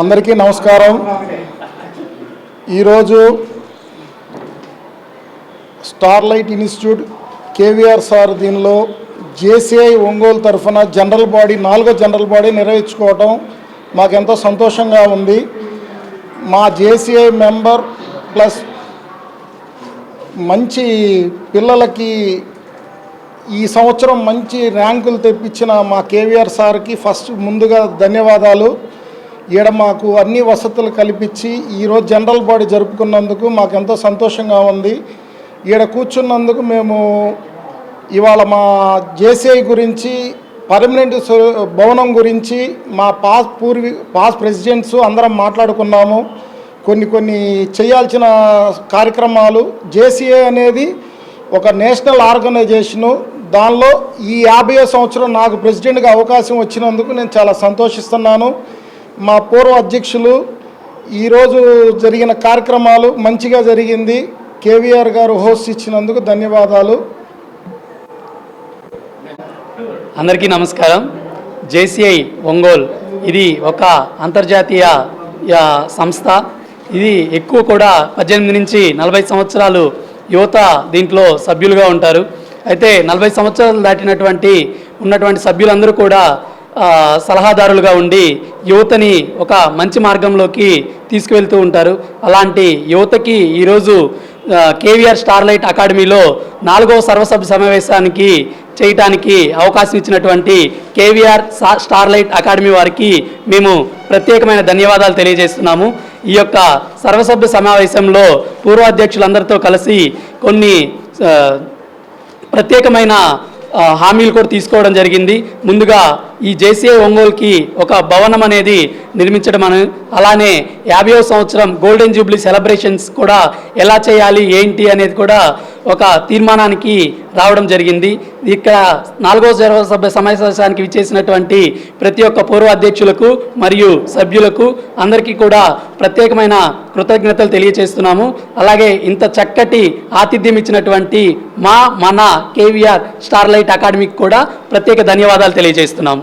అందరికీ నమస్కారం. ఈరోజు స్టార్లైట్ ఇన్స్టిట్యూట్ కేవీఆర్ సార్ దీనిలో జేసీఐ ఒంగోలు తరఫున జనరల్ బాడీ నాలుగో జనరల్ బాడీ నిర్వహించుకోవటం మాకెంతో సంతోషంగా ఉంది. మా జేసీఐ మెంబర్ ప్లస్ మంచి పిల్లలకి ఈ సంవత్సరం మంచి ర్యాంకులు తెప్పించిన మా కేవీఆర్ సార్కి ఫస్ట్ ముందుగా ధన్యవాదాలు. ఈడ మాకు అన్ని వసతులు కల్పించి ఈరోజు జనరల్ బాడీ జరుపుకున్నందుకు మాకు ఎంతో సంతోషంగా ఉంది. ఈడ కూర్చున్నందుకు మేము ఇవాళ మా జేసీఐ గురించి పర్మనెంట్ భవనం గురించి మా పాస్ పూర్వీ పాస్ ప్రెసిడెంట్స్ అందరం మాట్లాడుకున్నాము. కొన్ని కొన్ని చేయాల్సిన కార్యక్రమాలు జేసీఏ అనేది ఒక నేషనల్ ఆర్గనైజేషను. దానిలో ఈ యాభై సంవత్సరం నాకు ప్రెసిడెంట్గా అవకాశం వచ్చినందుకు నేను చాలా సంతోషిస్తున్నాను. మా పూర్వ అధ్యక్షులు ఈరోజు జరిగిన కార్యక్రమాలు మంచిగా జరిగింది. కేవీఆర్ గారు హోస్ట్ ఇచ్చినందుకు ధన్యవాదాలు. అందరికీ నమస్కారం. జేసీఐ ఒంగోల్ ఇది ఒక అంతర్జాతీయ సంస్థ. ఇది ఎక్కువ కూడా పద్దెనిమిది నుంచి నలభై సంవత్సరాలు యువత దీంట్లో సభ్యులుగా ఉంటారు. అయితే నలభై సంవత్సరాలు దాటినటువంటి ఉన్నటువంటి సభ్యులందరూ కూడా సలహాదారులుగా ఉండి యువతని ఒక మంచి మార్గంలోకి తీసుకువెళ్తూ ఉంటారు. అలాంటి యువతకి ఈరోజు కేవీఆర్ స్టార్లైట్ అకాడమీలో నాలుగవ సర్వసభ్య సమావేశానికి చేయటానికి అవకాశం ఇచ్చినటువంటి కేవీఆర్ స్టార్లైట్ అకాడమీ వారికి మేము ప్రత్యేకమైన ధన్యవాదాలు తెలియజేస్తున్నాము. ఈ యొక్క సర్వసభ్య సమావేశంలో పూర్వాధ్యక్షులందరితో కలిసి కొన్ని ప్రత్యేకమైన హామీలు కూడా తీసుకోవడం జరిగింది. ముందుగా ఈ జేసీఐ ఒంగోలుకి ఒక భవనం అనేది నిర్మించడం అని అలానే యాభైవ సంవత్సరం గోల్డెన్ జూబ్లీ సెలబ్రేషన్స్ కూడా ఎలా చేయాలి ఏంటి అనేది కూడా ఒక తీర్మానానికి రావడం జరిగింది. ఇక్కడ నాలుగో సభ్య సమావేశానికి విచ్చేసినటువంటి ప్రతి ఒక్క పూర్వ అధ్యక్షులకు మరియు సభ్యులకు అందరికీ కూడా ప్రత్యేకమైన కృతజ్ఞతలు తెలియజేస్తున్నాము అలాగే ఇంత చక్కటి ఆతిథ్యం ఇచ్చినటువంటి మా మన కేవీఆర్ స్టార్లైట్ అకాడమీకి కూడా ప్రత్యేక ధన్యవాదాలు తెలియజేస్తున్నాము.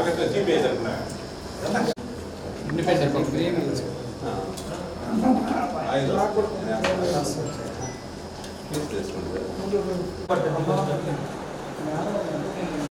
అక్కడికి వచ్చి వేసుకున్నాను ఇండిపెండెంట్